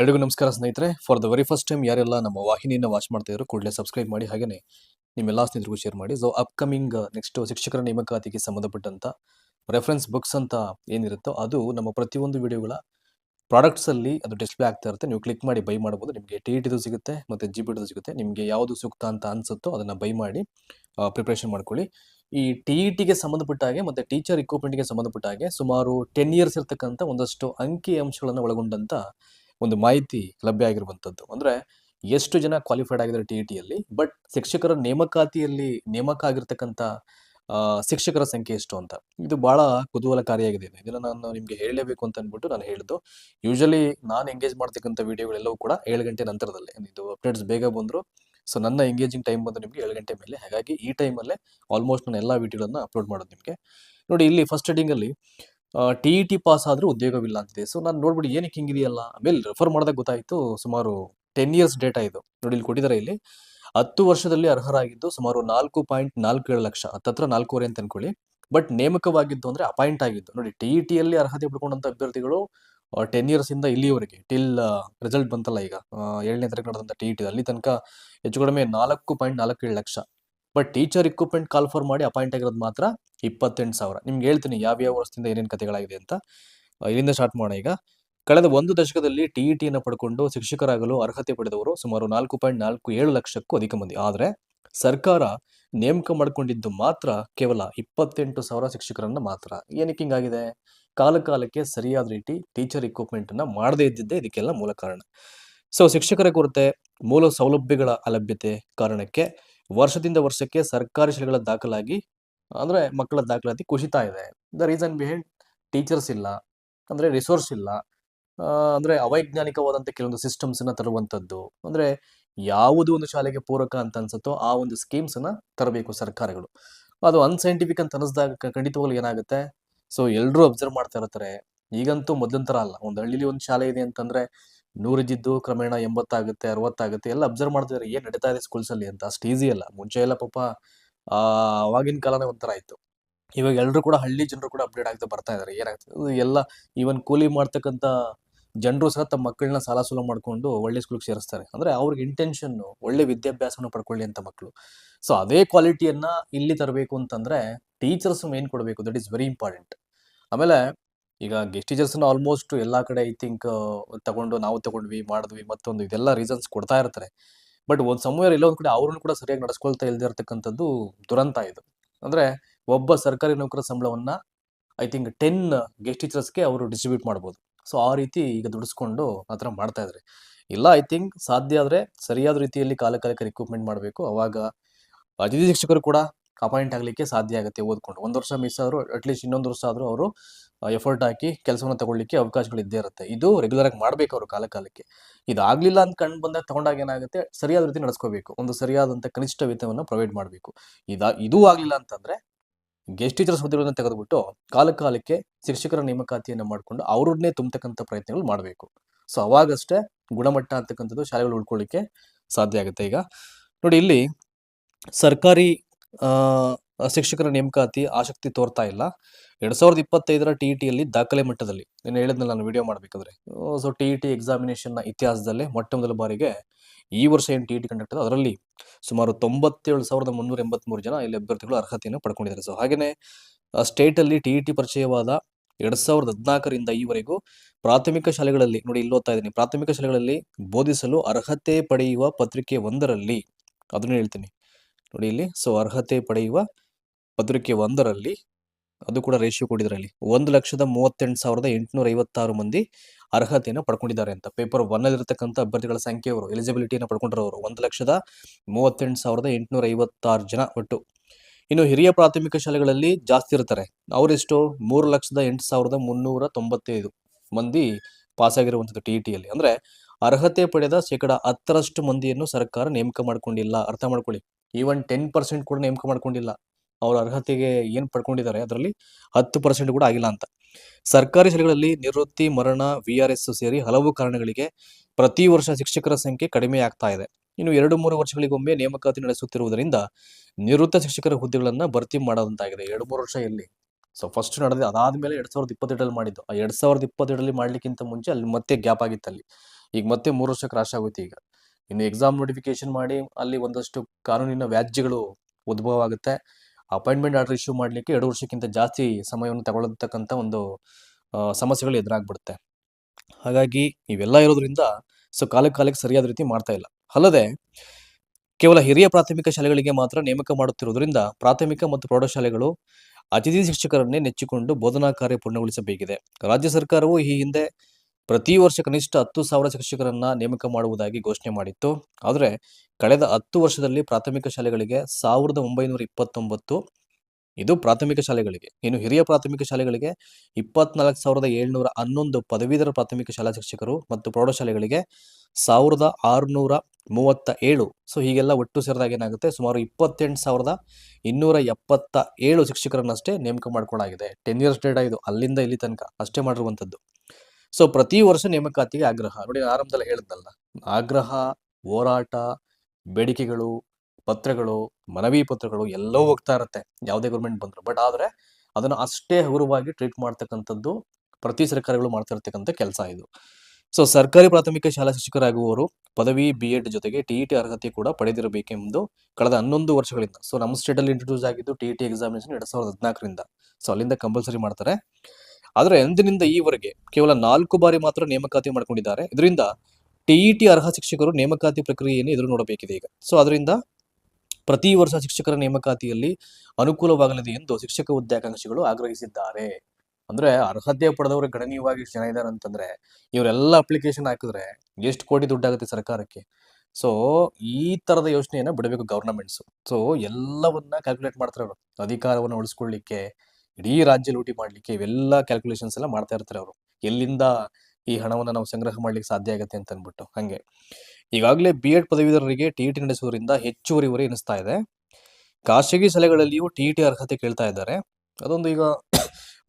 ಎಲ್ರಿಗೂ ನಮಸ್ಕಾರ ಸ್ನೇಹಿತರೆ. For the very first time ಯಾರೆಲ್ಲ ನಮ್ಮ ವಾಹಿನಿಯನ್ನು ವಾಚ್ ಮಾಡ್ತಾ ಇದ್ರು ಕೂಡಲೇ ಸಬ್ಸ್ಕ್ರೈಬ್ ಮಾಡಿ. ಹಾಗೆಯೇ ನಿಮ್ಮೆಲ್ಲ ಸ್ನೇಹಿತರಿಗೂ ಶೇರ್ ಮಾಡಿ. ಸೊ ಅಪ್ಕಮಿಂಗ್ ನೆಕ್ಸ್ಟ್ ಶಿಕ್ಷಕರ ನೇಮಕಾತಿಗೆ ಸಂಬಂಧಪಟ್ಟಂತ ರೆಫರೆನ್ಸ್ ಬುಕ್ಸ್ ಅಂತ ಏನಿರುತ್ತೋ ಅದು ನಮ್ಮ ಪ್ರತಿಯೊಂದು ವಿಡಿಯೋಗಳ ಪ್ರಾಡಕ್ಟ್ಸ್ ಅಲ್ಲಿ ಅದು ಡಿಸ್ಪ್ಲೇ ಆಗ್ತಾ ಇರುತ್ತೆ. ನೀವು ಕ್ಲಿಕ್ ಮಾಡಿ ಬೈ ಮಾಡಬಹುದು. ನಿಮಗೆ ಟಿ ಇಟಿದು ಸಿಗುತ್ತೆ ಮತ್ತೆ ಜಿ ಬಿದು ಸಿಗುತ್ತೆ. ನಿಮಗೆ ಯಾವುದು ಸೂಕ್ತ ಅಂತ ಅನ್ಸುತ್ತೋ ಅದನ್ನ ಬೈ ಮಾಡಿ ಪ್ರಿಪ್ರೇಷನ್ ಮಾಡ್ಕೊಳ್ಳಿ. ಈ ಟಿ ಇ ಟಿಗೆ ಸಂಬಂಧಪಟ್ಟ ಹಾಗೆ ಮತ್ತೆ ಟೀಚರ್ ಇಕ್ವಿಪ್ಮೆಂಟ್ಗೆ ಸಂಬಂಧಪಟ್ಟ ಹಾಗೆ ಸುಮಾರು ಟೆನ್ ಇಯರ್ಸ್ ಇರ್ತಕ್ಕಂಥ ಒಂದಷ್ಟು ಅಂಕಿ ಅಂಶಗಳನ್ನು ಒಳಗೊಂಡಂತ ಒಂದು ಮಾಹಿತಿ ಲಭ್ಯ ಆಗಿರುವಂಥದ್ದು. ಅಂದರೆ ಎಷ್ಟು ಜನ ಕ್ವಾಲಿಫೈಡ್ ಆಗಿದ್ದಾರೆ ಟಿ ಇ ಟಿಯಲ್ಲಿ ಬಟ್ ಶಿಕ್ಷಕರ ನೇಮಕಾತಿಯಲ್ಲಿ ನೇಮಕ ಆಗಿರ್ತಕ್ಕಂಥ ಶಿಕ್ಷಕರ ಸಂಖ್ಯೆ ಎಷ್ಟು ಅಂತ. ಇದು ಬಹಳ ಕುತೂಹಲಕಾರಿಯಾಗಿದೆ. ಇದನ್ನು ನಾನು ನಿಮಗೆ ಹೇಳಲೇಬೇಕು ಅಂತ ಅಂದ್ಬಿಟ್ಟು ನಾನು ಹೇಳಿದ್ದು ಯೂಶಲಿ ನಾನು ಎಂಗೇಜ್ ಮಾಡ್ತಕ್ಕಂಥ ವಿಡಿಯೋಗಳೆಲ್ಲವೂ ಕೂಡ ಏಳು ಗಂಟೆ ನಂತರದಲ್ಲಿ. ಇದು ಅಪ್ಡೇಟ್ಸ್ ಬೇಗ ಬಂದರು ಸೊ ನನ್ನ ಎಂಗೇಜಿಂಗ್ ಟೈಮ್ ಬಂದು ನಿಮಗೆ ಏಳು ಗಂಟೆ ಮೇಲೆ. ಹಾಗಾಗಿ ಈ ಟೈಮಲ್ಲೇ ಆಲ್ಮೋಸ್ಟ್ ನಾನು ಎಲ್ಲ ವಿಡಿಯೋಗಳನ್ನು ಅಪ್ಲೋಡ್ ಮಾಡೋದು ನಿಮಗೆ. ನೋಡಿ, ಇಲ್ಲಿ ಫಸ್ಟ್ ಹೆಡಿಂಗಲ್ಲಿ ಟಿ ಇ ಟಿ ಪಾಸ್ ಆದರೂ ಉದ್ಯೋಗವಿಲ್ಲ ಅಂತಿದೆ. ಸೊ ನಾನು ನೋಡ್ಬಿಟ್ಟು ಏನಕ್ಕೆ ಹಿಂಗಿದೆಯಲ್ಲ. ಆಮೇಲೆ ರೆಫರ್ ಮಾಡಿದಾಗ ಗೊತ್ತಾಯಿತು, ಸುಮಾರು ಟೆನ್ ಇಯರ್ಸ್ ಡೇಟಾ ಇದು. ನೋಡಿ, ಇಲ್ಲಿ ಕೊಟ್ಟಿದ್ದಾರೆ ಇಲ್ಲಿ. ಹತ್ತು ವರ್ಷದಲ್ಲಿ ಅರ್ಹರಾಗಿದ್ದು ಸುಮಾರು ನಾಲ್ಕು ಪಾಯಿಂಟ್ ನಾಲ್ಕು ಏಳು ಲಕ್ಷ ಹತ್ತತ್ರ ನಾಲ್ಕೂವರೆ ಅಂತ ಅನ್ಕೊಳ್ಳಿ. ಬಟ್ ನೇಮಕವಾಗಿದ್ದು ಅಂದರೆ ಅಪಾಯಿಂಟ್ ಆಗಿದ್ದು. ನೋಡಿ ಟಿ ಇ ಟಿಯಲ್ಲಿ ಅರ್ಹತೆ ಪಡ್ಕೊಂಡಂಥ ಅಭ್ಯರ್ಥಿಗಳು ಟೆನ್ ಇಯರ್ಸ್ ಇಂದ ಇಲ್ಲಿಯವರೆಗೆ ಟಿಲ್ ರಿಸಲ್ಟ್ ಬಂತಲ್ಲ ಈಗ. ಏಳನೇ ತರಗತಿ ನಡೆದಂಥ ಟಿ ಇ ಟಿ ಅಲ್ಲಿ. ತನಕ ಹೆಚ್ಚು ಕಡಿಮೆ ನಾಲ್ಕು ಪಾಯಿಂಟ್ ನಾಲ್ಕು ಏಳು lakh. But teacher equipment call for ಮಾಡಿ ಅಪಾಯಿಂಟ್ ಆಗಿರೋದು ಮಾತ್ರ ಇಪ್ಪತ್ತೆಂಟು ಸಾವಿರ. ನಿಮ್ಗೆ ಹೇಳ್ತೀನಿ ಯಾವ ಯಾವ ವರ್ಷದಿಂದ ಏನೇನು ಕಥೆಗಳಾಗಿದೆ ಅಂತ. ಇಲ್ಲಿಂದ ಸ್ಟಾರ್ಟ್ ಮಾಡೋಣ ಈಗ. ಕಳೆದ ಒಂದು ದಶಕದಲ್ಲಿ ಟಿ ಇ ಟಿಯನ್ನು ಪಡ್ಕೊಂಡು ಶಿಕ್ಷಕರಾಗಲು ಅರ್ಹತೆ ಪಡೆದವರು ಸುಮಾರು ನಾಲ್ಕು ಪಾಯಿಂಟ್ ನಾಲ್ಕು ಏಳು ಲಕ್ಷಕ್ಕೂ ಅಧಿಕ ಮಂದಿ. ಆದರೆ ಸರ್ಕಾರ ನೇಮಕ ಮಾಡಿಕೊಂಡಿದ್ದು ಮಾತ್ರ ಕೇವಲ ಇಪ್ಪತ್ತೆಂಟು ಸಾವಿರ ಶಿಕ್ಷಕರನ್ನು ಮಾತ್ರ. ಏನಕ್ಕೆ ಹಿಂಗಾಗಿದೆ? ಕಾಲ ಕಾಲಕ್ಕೆ ಸರಿಯಾದ ರೀತಿ ಟೀಚರ್ ಇಕ್ವಿಪ್ಮೆಂಟನ್ನು ಮಾಡದೇ ಇದ್ದಿದ್ದೇ ಇದಕ್ಕೆಲ್ಲ ಮೂಲ ಕಾರಣ. ಸೊ ಶಿಕ್ಷಕರ ಕೊರತೆ, ಮೂಲ ಸೌಲಭ್ಯಗಳ ಅಲಭ್ಯತೆ ಕಾರಣಕ್ಕೆ ವರ್ಷದಿಂದ ವರ್ಷಕ್ಕೆ ಸರ್ಕಾರಿ ಶಾಲೆಗಳ ದಾಖಲಾಗಿ, ಅಂದ್ರೆ ಮಕ್ಕಳ ದಾಖಲಾತಿ ಕುಸಿತಾ ಇದೆ. ದ ರೀಸನ್ ಬಿಹೈಂಡ್ ಟೀಚರ್ಸ್ ಇಲ್ಲ, ಅಂದ್ರೆ ರಿಸೋರ್ಸ್ ಇಲ್ಲ. ಅಂದರೆ ಅವೈಜ್ಞಾನಿಕವಾದಂತ ಕೆಲವೊಂದು ಸಿಸ್ಟಮ್ಸ್ ತರುವಂಥದ್ದು. ಅಂದ್ರೆ ಯಾವುದು ಒಂದು ಶಾಲೆಗೆ ಪೂರಕ ಅಂತ ಅನ್ಸುತ್ತೋ ಆ ಒಂದು ಸ್ಕೀಮ್ಸ್ ಅನ್ನ ತರಬೇಕು ಸರ್ಕಾರಗಳು. ಅದು ಅನ್ಸೈಂಟಿಫಿಕ್ ಅಂತ ಅನಿಸಿದಾಗ ಖಂಡಿತವಾಗ್ಲೂ ಏನಾಗುತ್ತೆ? ಸೊ ಎಲ್ಲರೂ ಅಬ್ಸರ್ವ್ ಮಾಡ್ತಾ ಇರ್ತಾರೆ. ಈಗಂತೂ ಮೊದಲಿನ ತರ ಅಲ್ಲ. ಒಂದು ಹಳ್ಳಿಲಿ ಒಂದು ಶಾಲೆ ಇದೆ ಅಂತಂದ್ರೆ ನೂರಿದ್ದು ಕ್ರಮೇಣ ಎಂಬತ್ತಾಗುತ್ತೆ, ಅರವತ್ತಾಗುತ್ತೆ, ಎಲ್ಲ ಅಬ್ಸರ್ವ್ ಮಾಡ್ತಿದ್ದಾರೆ ಏನ್ ನಡೀತಾ ಇದೆ ಸ್ಕೂಲ್ಸ್ ಅಲ್ಲಿ ಅಂತ, ಅಷ್ಟು ಈಸಿ ಅಲ್ಲ. ಮುಂಚೆ ಎಲ್ಲ ಪಾಪ ಆವಾಗಿನ ಕಾಲನೇ ಒಂಥರ ಇತ್ತು ಇವಾಗ ಎಲ್ಲರೂ ಕೂಡ ಹಳ್ಳಿ ಜನರು ಕೂಡ ಅಪ್ಡೇಟ್ ಆಗ್ತಾ ಬರ್ತಾ ಇದ್ದಾರೆ ಏನಾಗ್ತದೆ? ಎಲ್ಲ ಈವನ್ ಕೂಲಿ ಮಾಡ್ತಕ್ಕಂಥ ಜನರು ಸಹ ತಮ್ಮ ಮಕ್ಕಳನ್ನ ಸಾಲ ಸುಲಭ ಮಾಡ್ಕೊಂಡು ಒಳ್ಳೆ ಸ್ಕೂಲ್ಗೆ ಸೇರಿಸ್ತಾರೆ. ಅಂದ್ರೆ ಅವ್ರಿಗೆ ಇಂಟೆನ್ಷನ್ ಒಳ್ಳೆ ವಿದ್ಯಾಭ್ಯಾಸವನ್ನು ಪಡ್ಕೊಳ್ಳಿ ಅಂತ ಮಕ್ಕಳು ಸೊ ಅದೇ ಕ್ವಾಲಿಟಿಯನ್ನ ಇಲ್ಲಿ ತರಬೇಕು ಅಂತಂದ್ರೆ ಟೀಚರ್ಸ್ ಮೇನ್ ಕೊಡಬೇಕು ದಟ್ ಈಸ್ ವೆರಿ ಇಂಪಾರ್ಟೆಂಟ್ ಆಮೇಲೆ ಈಗ ಗೆಸ್ಟ್ ಟೀಚರ್ಸ್ ಆಲ್ಮೋಸ್ಟ್ ಎಲ್ಲಾ ಕಡೆ ಐ ಥಿಂಕ್ ತಗೊಂಡು ನಾವು ತಗೊಂಡ್ವಿ, ಮಾಡಿದ್ವಿ, ಮತ್ತೊಂದು ಇದೆಲ್ಲ ರೀಸನ್ಸ್ ಕೊಡ್ತಾ ಇರ್ತಾರೆ. ಬಟ್ ಒಂದು ಸಮಯ ಇಲ್ಲೊಂದು ಕಡೆ ಅವ್ರನ್ನ ಕೂಡ ಸರಿಯಾಗಿ ನಡ್ಸ್ಕೊಳ್ತಾ ಇಲ್ದೇ ಇರತಕ್ಕಂಥದ್ದು ದುರಂತ ಇದು. ಅಂದ್ರೆ ಒಬ್ಬ ಸರ್ಕಾರಿ ನೌಕರ ಸಂಬಳವನ್ನು ಐ ಥಿಂಕ್ ಟೆನ್ ಗೆಸ್ಟ್ ಟೀಚರ್ಸ್ಗೆ ಅವರು ಡಿಸ್ಟ್ರಿಬ್ಯೂಟ್ ಮಾಡ್ಬೋದು. ಸೊ ಆ ರೀತಿ ಈಗ ದುಡಿಸ್ಕೊಂಡು ಆ ಥರ ಮಾಡ್ತಾ ಇದ್ದಾರೆ ಇಲ್ಲ ಐ ಥಿಂಕ್ ಸಾಧ್ಯ ಆದ್ರೆ ಸರಿಯಾದ ರೀತಿಯಲ್ಲಿ ಕಾಲಕಾಲಕ್ಕೆ ರಿಕ್ರೂಟ್ಮೆಂಟ್ ಮಾಡಬೇಕು. ಅವಾಗ ಅತಿಥಿ ಶಿಕ್ಷಕರು ಕೂಡ ಅಪಾಯಿಂಟ್ ಆಗಲಿಕ್ಕೆ ಸಾಧ್ಯ ಆಗುತ್ತೆ ಓದ್ಕೊಂಡು. ಒಂದು ವರ್ಷ ಮಿಸ್ ಆದರೂ ಅಟ್ಲೀಸ್ಟ್ ಇನ್ನೊಂದು ವರ್ಷ ಆದರೂ ಅವರು ಎಫರ್ಟ್ ಹಾಕಿ ಕೆಲಸವನ್ನು ತಗೊಳ್ಳಿಕ್ಕೆ ಅವಕಾಶಗಳು ಇದ್ದೇ ಇರುತ್ತೆ. ಇದು ರೆಗ್ಯುಲರ್ ಆಗಿ ಮಾಡಬೇಕು ಅವರು ಕಾಲ ಕಾಲಕ್ಕೆ ಇದಾಗಲಿಲ್ಲ ಅಂತ ಕಂಡು ಬಂದಾಗ ತಗೊಂಡಾಗ ಏನಾಗುತ್ತೆ, ಸರಿಯಾದ ರೀತಿ ನಡೆಸ್ಕೋಬೇಕು. ಒಂದು ಸರಿಯಾದಂಥ ಕನಿಷ್ಠ ವೇತನವನ್ನು ಪ್ರೊವೈಡ್ ಮಾಡಬೇಕು. ಇದಾ, ಇದೂ ಆಗಲಿಲ್ಲ ಅಂತಂದರೆ ಗೆಸ್ಟ್ ಟೀಚರ್ಸ್ ಹುದ್ದೆಗಳನ್ನ ತೆಗೆದುಬಿಟ್ಟು ಕಾಲ ಕಾಲಕ್ಕೆ ಶಿಕ್ಷಕರ ನೇಮಕಾತಿಯನ್ನು ಮಾಡಿಕೊಂಡು ಅವ್ರನ್ನೇ ತುಂಬತಕ್ಕಂಥ ಪ್ರಯತ್ನಗಳು ಮಾಡಬೇಕು. ಸೊ ಅವಾಗಷ್ಟೇ ಗುಣಮಟ್ಟ ಅಂತಕ್ಕಂಥದ್ದು ಶಾಲೆಗಳು ಉಳ್ಕೊಳ್ಳಿಕ್ಕೆ ಸಾಧ್ಯ ಆಗುತ್ತೆ. ಈಗ ನೋಡಿ, ಇಲ್ಲಿ ಸರ್ಕಾರಿ ಶಿಕ್ಷಕರ ನೇಮಕಾತಿ ಆಸಕ್ತಿ ತೋರ್ತಾ ಇಲ್ಲ. ಎರಡ್ ಸಾವಿರದ ಇಪ್ಪತ್ತೈದರ ಟಿ ಟಿಯಲ್ಲಿ ದಾಖಲೆ ಮಟ್ಟದಲ್ಲಿ, ನೀನು ಹೇಳಿದ್ನಲ್ಲ ನಾನು ವಿಡಿಯೋ ಮಾಡಬೇಕಾದ್ರೆ. ಸೊ ಟಿ ಟಿ ಎಕ್ಸಾಮಿನೇಷನ್ನ ಇತಿಹಾಸದಲ್ಲಿ ಮೊಟ್ಟ ಮೊದಲ ಬಾರಿಗೆ ಈ ವರ್ಷ ಏನು ಟಿ ಟಿ ಕಂಡಕ್ಟ್ ಅದರಲ್ಲಿ ಸುಮಾರು ತೊಂಬತ್ತೇಳು ಸಾವಿರದ ಮುನ್ನೂರ ಎಂಬತ್ಮೂರು ಜನ ಇಲ್ಲಿ ಅಭ್ಯರ್ಥಿಗಳು ಅರ್ಹತೆಯನ್ನು ಪಡ್ಕೊಂಡಿದ್ದಾರೆ. ಸೊ ಹಾಗೆಯೇ ಸ್ಟೇಟ್ ಅಲ್ಲಿ ಟಿ ಟಿ ಪರಿಚಯವಾದ ಎರಡ್ ಸಾವಿರದ ಹದಿನಾಲ್ಕರಿಂದ ಈವರೆಗೂ ಪ್ರಾಥಮಿಕ ಶಾಲೆಗಳಲ್ಲಿ, ನೋಡಿ ಇಲ್ಲಿ ಓದ್ತಾ ಇದ್ದೀನಿ, ಪ್ರಾಥಮಿಕ ಶಾಲೆಗಳಲ್ಲಿ ಬೋಧಿಸಲು ಅರ್ಹತೆ ಪಡೆಯುವ ಪತ್ರಿಕೆ ಒಂದರಲ್ಲಿ, ಅದನ್ನು ಹೇಳ್ತೀನಿ. ನೋಡಿ ಇಲ್ಲಿ. ಸೊ ಅರ್ಹತೆ ಪಡೆಯುವ ಪತ್ರಿಕೆ ಒಂದರಲ್ಲಿ, ಅದು ಕೂಡ ರೇಷಿಯೋ ಕೊಟ್ಟಿದ್ದಾರೆ ಅಲ್ಲಿ ಒಂದು ಲಕ್ಷದ ಮೂವತ್ತೆಂಟು ಸಾವಿರದ ಎಂಟುನೂರ ಐವತ್ತಾರು ಮಂದಿ ಅರ್ಹತೆಯನ್ನು ಪಡ್ಕೊಂಡಿದ್ದಾರೆ ಅಂತ. ಪೇಪರ್ ಒನ್ ಅಭ್ಯರ್ಥಿಗಳ ಅಭ್ಯರ್ಥಿಗಳ ಸಂಖ್ಯೆಯವರು ಎಲಿಜಿಬಿಲಿಟಿಯನ್ನು ಪಡ್ಕೊಂಡಿರೋರು ಒಂದು ಲಕ್ಷದ ಮೂವತ್ತೆಂಟು ಸಾವಿರದ ಎಂಟುನೂರ ಐವತ್ತಾರು ಜನ ಒಟ್ಟು. ಇನ್ನು ಹಿರಿಯ ಪ್ರಾಥಮಿಕ ಶಾಲೆಗಳಲ್ಲಿ ಜಾಸ್ತಿ ಇರ್ತಾರೆ. ಅವರೆಷ್ಟು? ಮೂರು ಲಕ್ಷದ ಎಂಟು ಸಾವಿರದ ಮುನ್ನೂರ ತೊಂಬತ್ತೈದು ಮಂದಿ ಪಾಸ್ ಆಗಿರುವಂಥದ್ದು ಟಿ ಇ ಟಿಯಲ್ಲಿ ಅಂದ್ರೆ ಅರ್ಹತೆ ಪಡೆದ ಶೇಕಡ ಹತ್ತರಷ್ಟು ಮಂದಿಯನ್ನು ಸರ್ಕಾರ ನೇಮಕ ಮಾಡ್ಕೊಂಡಿಲ್ಲ. ಅರ್ಥ ಮಾಡ್ಕೊಳ್ಳಿ. ಈವನ್ ಟೆನ್ ಪರ್ಸೆಂಟ್ ಕೂಡ ನೇಮಕ ಮಾಡ್ಕೊಂಡಿಲ್ಲ. ಅವ್ರ ಅರ್ಹತೆಗೆ ಏನು ಪಡ್ಕೊಂಡಿದ್ದಾರೆ ಅದರಲ್ಲಿ ಹತ್ತು ಪರ್ಸೆಂಟ್ ಕೂಡ ಆಗಿಲ್ಲ ಅಂತ. ಸರ್ಕಾರಿ ಶಾಲೆಗಳಲ್ಲಿ ನಿವೃತ್ತಿ, ಮರಣ ವಿ ಆರ್ ಎಸ್ ಸೇರಿ ಹಲವು ಕಾರಣಗಳಿಗೆ ಪ್ರತಿ ವರ್ಷ ಶಿಕ್ಷಕರ ಸಂಖ್ಯೆ ಕಡಿಮೆ ಆಗ್ತಾ ಇದೆ. ಇನ್ನು ಎರಡು ಮೂರು ವರ್ಷಗಳಿಗೊಮ್ಮೆ ನೇಮಕಾತಿ ನಡೆಸುತ್ತಿರುವುದರಿಂದ ನಿವೃತ್ತ ಶಿಕ್ಷಕರ ಹುದ್ದೆಗಳನ್ನ ಭರ್ತಿ ಮಾಡೋದಂತಾಗಿದೆ. ಎರಡು ಮೂರು ವರ್ಷ ಎಲ್ಲಿ? ಸೊ ಫಸ್ಟ್ ನಡೆದ ಅದಾದ್ಮೇಲೆ ಎರಡ್ ಸಾವಿರದ ಇಪ್ಪತ್ತೆರಡಲ್ಲಿ ಮಾಡಿದ್ದು. ಆ ಎರಡ್ ಸಾವಿರದ ಇಪ್ಪತ್ತೆರಡರಲ್ಲಿ ಮಾಡ್ಲಿಕ್ಕಿಂತ ಮುಂಚೆ ಅಲ್ಲಿ ಮತ್ತೆ ಗ್ಯಾಪ್ ಆಗಿತ್ತು ಅಲ್ಲಿ ಈಗ ಮತ್ತೆ ಮೂರು ವರ್ಷ ಕ್ರಾಶ್ ಆಗುತ್ತೆ ಈಗ. ಇನ್ನು ಎಕ್ಸಾಮ್ ನೋಟಿಫಿಕೇಶನ್ ಮಾಡಿ ಅಲ್ಲಿ ಒಂದಷ್ಟು ಕಾನೂನಿನ ವ್ಯಾಜ್ಯಗಳು ಉದ್ಭವ ಆಗುತ್ತೆ ಅಪಾಯಿಂಟ್ಮೆಂಟ್ ಆರ್ಡರ್ ಇಶ್ಯೂ ಮಾಡಲಿಕ್ಕೆ ಎರಡು ವರ್ಷಕ್ಕಿಂತ ಜಾಸ್ತಿ ಸಮಯವನ್ನು ತಗೊಳ್ಳತಕ್ಕಂಥ ಒಂದು ಸಮಸ್ಯೆಗಳು ಎದುರಾಗ್ಬಿಡುತ್ತೆ. ಹಾಗಾಗಿ ಇವೆಲ್ಲ ಇರೋದ್ರಿಂದ ಸೊ ಕಾಲಕ್ಕೆ ಕಾಲಕ್ಕೆ ಸರಿಯಾದ ರೀತಿ ಮಾಡ್ತಾ ಇಲ್ಲ. ಅಲ್ಲದೆ ಕೇವಲ ಹಿರಿಯ ಪ್ರಾಥಮಿಕ ಶಾಲೆಗಳಿಗೆ ಮಾತ್ರ ನೇಮಕ ಮಾಡುತ್ತಿರುವುದರಿಂದ ಪ್ರಾಥಮಿಕ ಮತ್ತು ಪ್ರೌಢಶಾಲೆಗಳು ಅತಿಥಿ ಶಿಕ್ಷಕರನ್ನೇ ನೆಚ್ಚಿಕೊಂಡು ಬೋಧನಾ ಕಾರ್ಯ ಪೂರ್ಣಗೊಳಿಸಬೇಕಿದೆ. ರಾಜ್ಯ ಸರ್ಕಾರವು ಈ ಹಿಂದೆ ಪ್ರತಿ ವರ್ಷ ಕನಿಷ್ಠ ಹತ್ತು ಸಾವಿರ ಶಿಕ್ಷಕರನ್ನ ನೇಮಕ ಮಾಡುವುದಾಗಿ ಘೋಷಣೆ ಮಾಡಿತ್ತು. ಆದರೆ ಕಳೆದ ಹತ್ತು ವರ್ಷದಲ್ಲಿ ಪ್ರಾಥಮಿಕ ಶಾಲೆಗಳಿಗೆ ಸಾವಿರದ ಒಂಬೈನೂರ ಇಪ್ಪತ್ತೊಂಬತ್ತು, ಇದು ಪ್ರಾಥಮಿಕ ಶಾಲೆಗಳಿಗೆ, ಇನ್ನು ಹಿರಿಯ ಪ್ರಾಥಮಿಕ ಶಾಲೆಗಳಿಗೆ ಇಪ್ಪತ್ನಾಲ್ಕು ಸಾವಿರದ ಏಳ್ನೂರ ಹನ್ನೊಂದು ಪದವೀಧರ ಪ್ರಾಥಮಿಕ ಶಾಲಾ ಶಿಕ್ಷಕರು ಮತ್ತು ಪ್ರೌಢಶಾಲೆಗಳಿಗೆ ಸಾವಿರದ ಆರುನೂರ ಮೂವತ್ತ ಏಳು. ಸೊ, ಹೀಗೆಲ್ಲ ಒಟ್ಟು ಸೇರಿದಾಗ ಏನಾಗುತ್ತೆ? ಸುಮಾರು ಇಪ್ಪತ್ತೆಂಟು ಸಾವಿರದ ಇನ್ನೂರ ಎಪ್ಪತ್ತ ಏಳು ಶಿಕ್ಷಕರನ್ನಷ್ಟೇ ನೇಮಕ ಮಾಡ್ಕೊಳ್ಳಾಗಿದೆ ಟೆನ್ ಇಯರ್ಸ್ ಡೇಟಾ ಇದು ಅಲ್ಲಿಂದ ಇಲ್ಲಿ ತನಕ ಅಷ್ಟೇ ಮಾಡಿರುವಂಥದ್ದು. ಸೊ ಪ್ರತಿ ವರ್ಷ ನೇಮಕಾತಿಗೆ ಆಗ್ರಹ. ನೋಡಿ ಆರಂಭದಲ್ಲಿ ಹೇಳಿದ್ನಲ್ಲ ಆಗ್ರಹ ಹೋರಾಟ ಬೇಡಿಕೆಗಳು ಪತ್ರಗಳು ಮನವಿ ಪತ್ರಗಳು ಎಲ್ಲವೂ ಹೋಗ್ತಾ ಇರುತ್ತೆ ಯಾವುದೇ ಗೌರ್ಮೆಂಟ್ ಬಂದ್ರು. ಬಟ್ ಆದ್ರೆ ಅದನ್ನು ಅಷ್ಟೇ ಹಗುರವಾಗಿ ಟ್ರೀಟ್ ಮಾಡ್ತಕ್ಕಂಥದ್ದು ಪ್ರತಿ ಸರ್ಕಾರಗಳು ಮಾಡ್ತಾ ಇರ್ತಕ್ಕಂಥ ಕೆಲಸ ಇದು. ಸೊ ಸರ್ಕಾರಿ ಪ್ರಾಥಮಿಕ ಶಾಲಾ ಶಿಕ್ಷಕರಾಗುವವರು ಪದವಿ ಬಿ ಎಡ್ ಜೊತೆಗೆ ಟಿ ಟಿ ಅರ್ಹತೆ ಕೂಡ ಪಡೆದಿರಬೇಕೆಂದು ಕಳೆದ ಹನ್ನೊಂದು ವರ್ಷಗಳಿಂದ. ಸೊ ನಮ್ಮ ಸ್ಟೇಟ್ ಅಲ್ಲಿ ಇಂಟ್ರೊಡ್ಯೂಸ್ ಆಗಿದ್ದು ಟಿ ಟಿ ಎಕ್ಸಾಮಿನೇಷನ್ ಎರಡ್ ಸಾವಿರದ ಹದಿನಾಲ್ಕರಿಂದ. ಸೊ ಅಲ್ಲಿಂದ ಕಂಪಲ್ಸರಿ ಮಾಡ್ತಾರೆ. ಆದ್ರೆ ಅಂದಿನಿಂದ ಈವರೆಗೆ ಕೇವಲ ನಾಲ್ಕು ಬಾರಿ ಮಾತ್ರ ನೇಮಕಾತಿ ಮಾಡಿಕೊಂಡಿದ್ದಾರೆ. ಇದರಿಂದ ಟಿಇಟಿ ಅರ್ಹ ಶಿಕ್ಷಕರು ನೇಮಕಾತಿ ಪ್ರಕ್ರಿಯೆಯನ್ನು ಎದುರು ನೋಡಬೇಕಿದೆ ಈಗ. ಸೊ ಅದರಿಂದ ಪ್ರತಿ ವರ್ಷ ಶಿಕ್ಷಕರ ನೇಮಕಾತಿಯಲ್ಲಿ ಅನುಕೂಲವಾಗಲಿದೆ ಎಂದು ಶಿಕ್ಷಕ ಉದ್ಯಾಕಾಂಕ್ಷಿಗಳು ಆಗ್ರಹಿಸಿದ್ದಾರೆ. ಅಂದ್ರೆ ಅರ್ಹತೆ ಪಡೆದವರು ಗಣನೀಯವಾಗಿ ಜನ ಇದ್ದಾರೆ ಅಂತಂದ್ರೆ ಇವರೆಲ್ಲ ಅಪ್ಲಿಕೇಶನ್ ಹಾಕಿದ್ರೆ ಎಷ್ಟು ಕೋಟಿ ದುಡ್ಡಾಗುತ್ತೆ ಸರ್ಕಾರಕ್ಕೆ? ಸೊ ಈ ತರದ ಯೋಚನೆಯನ್ನ ಬಿಡಬೇಕು ಗವರ್ನಮೆಂಟ್ಸ್ ಸೊ ಎಲ್ಲವನ್ನ ಕ್ಯಾಲ್ಕುಲೇಟ್ ಮಾಡ್ತಾರೆ ಅವರು. ಅಧಿಕಾರವನ್ನು ಉಳಿಸ್ಕೊಳ್ಳಿಕ್ಕೆ ಇಡೀ ರಾಜ್ಯ ಲೂಟಿ ಮಾಡ್ಲಿಕ್ಕೆ ಇವೆಲ್ಲ ಕ್ಯಾಲ್ಕುಲೇಷನ್ಸ್ ಎಲ್ಲ ಮಾಡ್ತಾ ಇರ್ತಾರೆ ಅವರು. ಎಲ್ಲಿಂದ ಈ ಹಣವನ್ನು ನಾವು ಸಂಗ್ರಹ ಮಾಡ್ಲಿಕ್ಕೆ ಸಾಧ್ಯ ಆಗುತ್ತೆ ಅಂತ ಅಂದ್ಬಿಟ್ಟು, ಹಂಗೆ. ಈಗಾಗಲೇ ಬಿ ಎಡ್ ಪದವೀಧರರಿಗೆ ಟಿ ಟಿ ನಡೆಸುವುದರಿಂದ ಹೆಚ್ಚುವರಿ ಹೊರೆ ಎನಿಸ್ತಾ ಇದೆ. ಖಾಸಗಿ ಸಲಹೆಗಳಲ್ಲಿಯೂ ಟಿ ಟಿ ಅರ್ಹತೆ ಕೇಳ್ತಾ ಇದ್ದಾರೆ. ಅದೊಂದು ಈಗ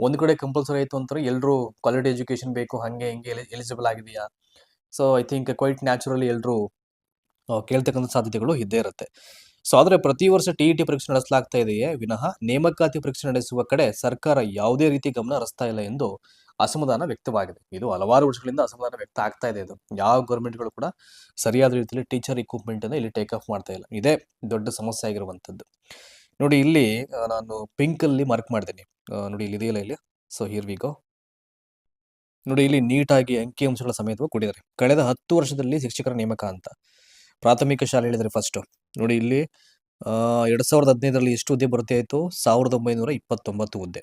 ಒಂದು ಕಡೆ ಕಂಪಲ್ಸರಿ ಆಯಿತು ಅಂತಾರೆ ಎಲ್ಲರೂ ಕ್ವಾಲಿಟಿ ಎಜುಕೇಶನ್ ಬೇಕು, ಹಂಗೆ ಹಿಂಗೆ ಎಲಿಜಿಬಲ್ ಆಗಿದೆಯಾ so I think quite naturally ಎಲ್ಲರೂ ಕೇಳ್ತಕ್ಕಂಥ ಸಾಧ್ಯತೆಗಳು ಇದ್ದೇ ಇರುತ್ತೆ. ಸೊ ಆದರೆ ಪ್ರತಿ ವರ್ಷ ಟಿ ಟಿ ಪರೀಕ್ಷೆ ನಡೆಸಲಾಗ್ತಾ ಇದೆಯೇ? ವಿನಃ ನೇಮಕಾತಿ ಪರೀಕ್ಷೆ ನಡೆಸುವ ಕಡೆ ಸರ್ಕಾರ ಯಾವುದೇ ರೀತಿ ಗಮನ ಹರಿಸ್ತಾ ಇಲ್ಲ ಎಂದು ಅಸಮಾಧಾನ ವ್ಯಕ್ತವಾಗಿದೆ. ಇದು ಹಲವಾರು ವರ್ಷಗಳಿಂದ ಅಸಮಾಧಾನ ವ್ಯಕ್ತ ಆಗ್ತಾ ಇದೆ ಇದು. ಯಾವ ಗೌರ್ಮೆಂಟ್ಗಳು ಕೂಡ ಸರಿಯಾದ ರೀತಿಯಲ್ಲಿ ಟೀಚರ್ ಇಕ್ವಿಪ್ಮೆಂಟ್ ಅನ್ನು ಇಲ್ಲಿ ಟೇಕ್ ಆಫ್ ಮಾಡ್ತಾ ಇಲ್ಲ. ಇದೇ ದೊಡ್ಡ ಸಮಸ್ಯೆ ಆಗಿರುವಂಥದ್ದು ನೋಡಿ, ಇಲ್ಲಿ ನಾನು ಪಿಂಕ್ ಅಲ್ಲಿ ಮಾರ್ಕ್ ಮಾಡಿದ್ದೀನಿ ನೋಡಿ, ಇಲ್ಲಿ ಇದೆಯಲ್ಲ ಇಲ್ಲಿ? ಸೊ ಹಿಯರ್ ವಿ ಗೋ ನೋಡಿ, ಇಲ್ಲಿ ನೀಟಾಗಿ ಅಂಕಿಅಂಶಗಳ ಸಮೇತ ಕೊಟ್ಟಿದ್ದಾರೆ ಕಳೆದ ಹತ್ತು ವರ್ಷದಲ್ಲಿ ಶಿಕ್ಷಕರ ನೇಮಕ ಅಂತ. ಪ್ರಾಥಮಿಕ ಶಾಲೆ ಹೇಳಿದರೆ ಫಸ್ಟು ನೋಡಿ ಇಲ್ಲಿ ಎರಡು ಸಾವಿರದ ಹದಿನೈದರಲ್ಲಿ ಎಷ್ಟು ಹುದ್ದೆ ಭರ್ತಿ ಆಯಿತು? ಸಾವಿರದ ಒಂಬೈನೂರ ಇಪ್ಪತ್ತೊಂಬತ್ತು ಹುದ್ದೆ.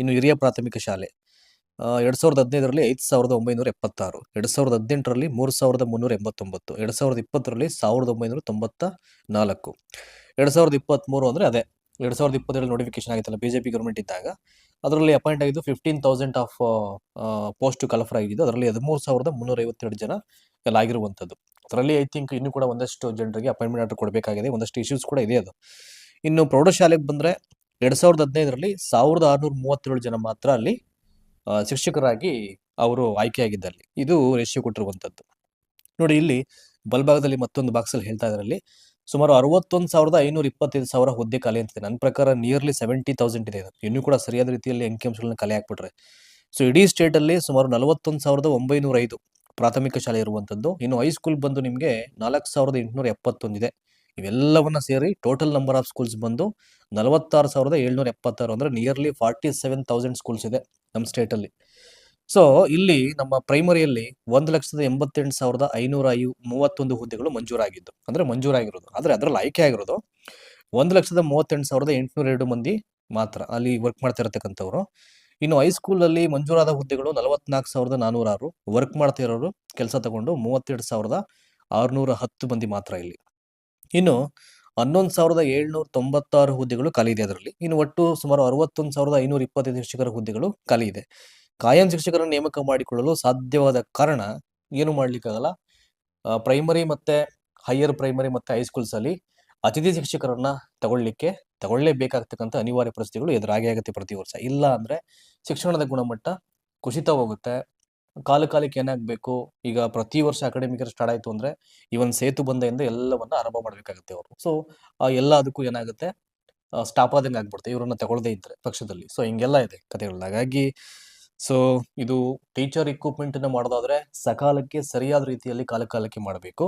ಇನ್ನು ಹಿರಿಯ ಪ್ರಾಥಮಿಕ ಶಾಲೆ ಎರಡು ಸಾವಿರದ ಹದಿನೈದರಲ್ಲಿ ಐದು ಸಾವಿರದ ಒಂಬೈನೂರ ಎಪ್ಪತ್ತಾರು, ಎರಡು ಸಾವಿರದ ಹದಿನೆಂಟರಲ್ಲಿ ಮೂರು ಸಾವಿರದ ಮುನ್ನೂರ ಎಂಬತ್ತೊಂಬತ್ತು, ಎರಡು ಸಾವಿರದ ಇಪ್ಪತ್ತರಲ್ಲಿ ಸಾವಿರದ ಒಂಬೈನೂರ ತೊಂಬತ್ತ ನಾಲ್ಕು ಎರಡು ಸಾವಿರದ ಇಪ್ಪತ್ತ್ಮೂರು ಅಂದರೆ ಅದೇ. ಎರಡು ಸಾವಿರದ ಇಪ್ಪತ್ತೇಳು ನೋಟಿಫಿಕೇಶನ್ ಆಗಿತ್ತಲ್ಲ ಬಿ ಜೆ ಪಿ ಗೌರ್ಮೆಂಟ್ ಇದ್ದಾಗ. ಅದರಲ್ಲಿ ಅಪಾಯಿಂಟ್ ಆಗಿದ್ದು ಫಿಫ್ಟೀನ್ ತೌಸಂಡ್ ಆಫ್ ಪೋಸ್ಟ್ ಕಲಫರ್ ಆಗಿದ್ದು, ಅದರಲ್ಲಿ ಹದಿಮೂರು ಸಾವಿರದ ಮುನ್ನೂರ ಐವತ್ತೆರಡು ಜನ ಆಗಿರುವಂಥದ್ದು ಅದರಲ್ಲಿ ಐ ಥಿಂಕ್ ಇನ್ನೂ ಕೂಡ ಒಂದಷ್ಟು ಜನರಿಗೆ ಅಪಾಯಿಂಟ್ಮೆಂಟ್ ಆರ್ಡರ್ ಕೊಡಬೇಕಾಗಿದೆ. ಒಂದಷ್ಟು ಇಶ್ಯೂಸ್ ಕೂಡ ಇದೆ ಅದು. ಇನ್ನು ಪ್ರೌಢಶಾಲೆಗೆ ಬಂದರೆ ಎರಡು ಸಾವಿರದ ಹದಿನೈದರಲ್ಲಿ ಸಾವಿರದ ಆರುನೂರ ಮೂವತ್ತೇಳು ಜನ ಮಾತ್ರ ಅಲ್ಲಿ ಶಿಕ್ಷಕರಾಗಿ ಅವರು ಆಯ್ಕೆಯಾಗಿದ್ದಲ್ಲಿ. ಇದು ರೇಷಿಯೋ ಕೊಟ್ಟಿರುವಂಥದ್ದು. ನೋಡಿ ಇಲ್ಲಿ ಬಲ್ಭಾಗದಲ್ಲಿ ಮತ್ತೊಂದು ಬಾಕ್ಸ್ ಅಲ್ಲಿ ಹೇಳ್ತಾ ಇದ್ರಲ್ಲಿ ಸುಮಾರು ಅರವತ್ತೊಂದು ಸಾವಿರದ ಐನೂರ ಇಪ್ಪತ್ತೈದು ಸಾವಿರ ಹುದ್ದೆ ಖಾಲಿ ಅಂತಿದೆ ನನ್ನ ಪ್ರಕಾರ ನಿಯರ್ಲಿ ಸೆವೆಂಟಿ ತೌಸಂಡ್ ಇದೆ ಇದು ಇನ್ನೂ ಕೂಡ ಸರಿಯಾದ ರೀತಿಯಲ್ಲಿ ಅಂಕಿಅಂಶಗಳನ್ನ ಕಲೆ ಹಾಕ್ಬಿಟ್ರೆ. ಸೊ ಇಡೀ ಸ್ಟೇಟಲ್ಲಿ ಸುಮಾರು ನಲವತ್ತೊಂದು ಸಾವಿರದ ಒಂಬೈನೂರ ಐದು ಪ್ರಾಥಮಿಕ ಶಾಲೆ ಇರುವಂಥದ್ದು. ಇನ್ನು ಹೈಸ್ಕೂಲ್ ಬಂದು ನಿಮಗೆ ನಾಲ್ಕು ಸಾವಿರದ ಎಂಟುನೂರ ಎಪ್ಪತ್ತೊಂದಿದೆ. ಇವೆಲ್ಲವನ್ನ ಸೇರಿ ಟೋಟಲ್ ನಂಬರ್ ಆಫ್ ಸ್ಕೂಲ್ಸ್ ಬಂದು ನಲವತ್ತಾರು ಸಾವಿರದ ಏಳ್ನೂರ ಎಪ್ಪತ್ತಾರು ಅಂದರೆ nearly forty seven thousand schools ಇದೆ ನಮ್ಮ ಸ್ಟೇಟಲ್ಲಿ ಸೊ ಇಲ್ಲಿ ನಮ್ಮ ಪ್ರೈಮರಿಯಲ್ಲಿ ಒಂದು ಲಕ್ಷದ ಎಂಬತ್ತೆಂಟು ಸಾವಿರದ ಐನೂರ ಐ ಮೂವತ್ತೊಂದು ಹುದ್ದೆಗಳು ಮಂಜೂರಾಗಿದ್ದು. ಅಂದರೆ ಮಂಜೂರಾಗಿರೋದು. ಆದರೆ ಅದರಲ್ಲಿ ಆಯ್ಕೆ ಆಗಿರೋದು ಒಂದು ಲಕ್ಷದ ಮೂವತ್ತೆಂಟು ಸಾವಿರದ ಎಂಟುನೂರ ಎರಡು ಮಂದಿ ಮಾತ್ರ. ಅಲ್ಲಿ ವರ್ಕ್ ಮಾಡ್ತಾ ಇರತಕ್ಕಂಥವ್ರು. ಇನ್ನು ಹೈಸ್ಕೂಲಲ್ಲಿ ಮಂಜೂರಾದ ಹುದ್ದೆಗಳು ನಲವತ್ನಾಲ್ಕು ಸಾವಿರದ ನಾನೂರ ಆರು ವರ್ಕ್ ಮಾಡ್ತಾ ಇರೋರು ಕೆಲಸ ತಗೊಂಡು ಮೂವತ್ತೆರಡು ಸಾವಿರದ ಆರುನೂರ ಹತ್ತು ಮಂದಿ ಮಾತ್ರ ಇಲ್ಲಿ. ಇನ್ನು ಹನ್ನೊಂದು ಸಾವಿರದ ಏಳ್ನೂರ ತೊಂಬತ್ತಾರು ಹುದ್ದೆಗಳು ಖಾಲಿ ಇದೆ ಅದರಲ್ಲಿ. ಇನ್ನು ಒಟ್ಟು ಸುಮಾರು ಅರವತ್ತೊಂದು ಸಾವಿರದ ಐನೂರ ಇಪ್ಪತ್ತೈದು ಶಿಕ್ಷಕರ ಹುದ್ದೆಗಳು ಖಾಲಿ ಇದೆ. ಕಾಯಂ ಶಿಕ್ಷಕರನ್ನು ನೇಮಕ ಮಾಡಿಕೊಳ್ಳಲು ಸಾಧ್ಯವಾದ ಕಾರಣ ಏನು ಮಾಡ್ಲಿಕ್ಕಾಗಲ್ಲ? ಪ್ರೈಮರಿ ಮತ್ತೆ ಹೈಯರ್ ಪ್ರೈಮರಿ ಮತ್ತೆ ಹೈಸ್ಕೂಲ್ಸ್ ಅಲ್ಲಿ ಅತಿಥಿ ಶಿಕ್ಷಕರನ್ನ ತಗೊಳ್ಳಿಕ್ಕೆ ತಗೊಳ್ಳೇಬೇಕಾಗ್ತಕ್ಕಂಥ ಅನಿವಾರ್ಯ ಪರಿಸ್ಥಿತಿಗಳು ಎದುರಾಗೇ ಆಗುತ್ತೆ ಪ್ರತಿ ವರ್ಷ. ಇಲ್ಲ ಅಂದ್ರೆ ಶಿಕ್ಷಣದ ಗುಣಮಟ್ಟ ಕುಸಿತ ಹೋಗುತ್ತೆ. ಕಾಲ ಕಾಲಕ್ಕೆ ಏನಾಗಬೇಕು? ಈಗ ಪ್ರತಿ ವರ್ಷ ಅಕಾಡೆಮಿಕ್ ಸ್ಟಾರ್ಟ್ ಆಯ್ತು ಅಂದ್ರೆ ಇವನ್ ಸೇತು ಬಂದೆಯಿಂದ ಎಲ್ಲವನ್ನ ಆರಂಭ ಮಾಡಬೇಕಾಗುತ್ತೆ ಅವರು. ಸೊ ಎಲ್ಲ ಅದಕ್ಕೂ ಏನಾಗುತ್ತೆ? ಸ್ಟಾಪ್ ಆದಂಗೆ ಆಗ್ಬಿಡುತ್ತೆ. ಇವರನ್ನ ತಗೊಳ್ಳದೇ ಇದ್ರೆ ಪಕ್ಷದಲ್ಲಿ. ಸೊ ಹಿಂಗೆಲ್ಲ ಇದೆ ಕಥೆಗಳು. ಹಾಗಾಗಿ ಸೊ ಇದು ಟೀಚರ್ ಇಕ್ವಿಪ್ಮೆಂಟನ್ನು ಮಾಡೋದಾದ್ರೆ ಸಕಾಲಕ್ಕೆ ಸರಿಯಾದ ರೀತಿಯಲ್ಲಿ ಕಾಲಕಾಲಕ್ಕೆ ಮಾಡಬೇಕು.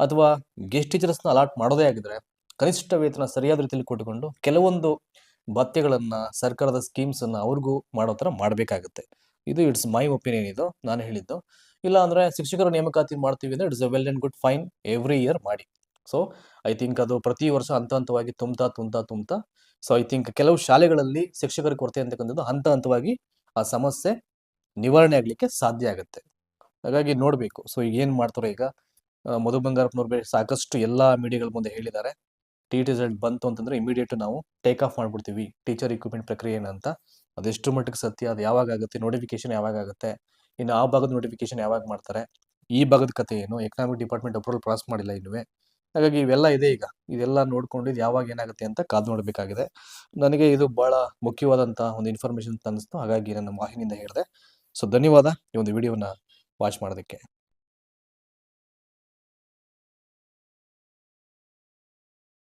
ಅಥವಾ ಗೆಸ್ಟ್ ಟೀಚರ್ಸ್ನ ಅಲಾಟ್ ಮಾಡೋದೇ ಆಗಿದ್ರೆ ಕನಿಷ್ಠ ವೇತನ ಸರಿಯಾದ ರೀತಿಯಲ್ಲಿ ಕೊಟ್ಟುಕೊಂಡು ಕೆಲವೊಂದು ಭತ್ಯೆಗಳನ್ನ ಸರ್ಕಾರದ ಸ್ಕೀಮ್ಸ್ ಅನ್ನ ಅವ್ರಿಗೂ ಮಾಡೋ ಥರ ಮಾಡಬೇಕಾಗುತ್ತೆ. ಇದು ಇಟ್ಸ್ ಮೈ ಒಪಿನಿಯನ್ ಇದು. ನಾನು ಹೇಳಿದ್ದು. ಇಲ್ಲ ಅಂದ್ರೆ ಶಿಕ್ಷಕರ ನೇಮಕಾತಿ ಮಾಡ್ತೀವಿ ಅಂದ್ರೆ it's a well and good fine every year ಮಾಡಿ. ಸೊ ಐ ಥಿಂಕ್ ಅದು ಪ್ರತಿ ವರ್ಷ ಹಂತ ಹಂತವಾಗಿ ತುಂಬ್ತಾ ತುಂಬ್ತಾ ತುಂಬ್ತಾ ಸೊ ಐ ಥಿಂಕ್ ಕೆಲವು ಶಾಲೆಗಳಲ್ಲಿ ಶಿಕ್ಷಕರ ಕೊರತೆ ಅಂತಕ್ಕಂಥದ್ದು ಹಂತ ಹಂತವಾಗಿ ಆ ಸಮಸ್ಯೆ ನಿವಾರಣೆ ಆಗ್ಲಿಕ್ಕೆ ಸಾಧ್ಯ ಆಗುತ್ತೆ. ಹಾಗಾಗಿ ನೋಡಬೇಕು. ಸೊ ಈಗ ಏನು ಮಾಡ್ತಾರೋ ಈಗ ಮಧು ಬಂಗಾರಪ್ಪನವ್ರು ಸಾಕಷ್ಟು ಎಲ್ಲ ಮೀಡಿಯಾಗಳ ಮುಂದೆ ಹೇಳಿದ್ದಾರೆ. ಟಿ ಟಿ ರಿಸಲ್ಟ್ ಬಂತು ಅಂತಂದ್ರೆ ಇಮಿಡಿಯೇಟ್ ನಾವು ಟೇಕ್ ಆಫ್ ಮಾಡ್ಬಿಡ್ತೀವಿ. ಟೀಚರ್ ಇಕ್ವಿಪ್ಮೆಂಟ್ ಪ್ರಕ್ರಿಯೆ ಏನಂತ ಅದೆಷ್ಟು ಮಟ್ಟಿಗೆ ಸತ್ಯ, ಅದು ಯಾವಾಗ ಆಗುತ್ತೆ ನೋಟಿಫಿಕೇಶನ್ ಯಾವಾಗ ಆಗುತ್ತೆ, ಇನ್ನು ಆ ಭಾಗದ ನೋಟಿಫಿಕೇಶನ್ ಯಾವಾಗ ಮಾಡ್ತಾರೆ, ಈ ಭಾಗದ ಕತೆ ಏನು ಎಕನಾಮಿಕ್ ಡಿಪಾರ್ಟ್ಮೆಂಟ್ ಅಪ್ರೂವಲ್ ಪ್ರಾಸ್ ಮಾಡಿಲ್ಲ ಇನ್ನುವೇ. ಹಾಗಾಗಿ ಇವೆಲ್ಲ ಇದೆ ಈಗ. ಇದೆಲ್ಲ ನೋಡ್ಕೊಂಡು ಇದು ಯಾವಾಗ ಏನಾಗುತ್ತೆ ಅಂತ ಕಾದು ನೋಡಬೇಕಾಗಿದೆ. ನನಗೆ ಇದು ಬಹಳ ಮುಖ್ಯವಾದಂಥ ಒಂದು ಇನ್ಫಾರ್ಮೇಶನ್ ತನ್ನಿಸ್ತು ಹಾಗಾಗಿ ನನ್ನ ವಾಹಿನಿಯಿಂದ ಹೇಳಿದೆ ಸೊ ಧನ್ಯವಾದ. ಈ ಒಂದು ವಿಡಿಯೋನ ವಾಚ್ ಮಾಡೋದಕ್ಕೆ.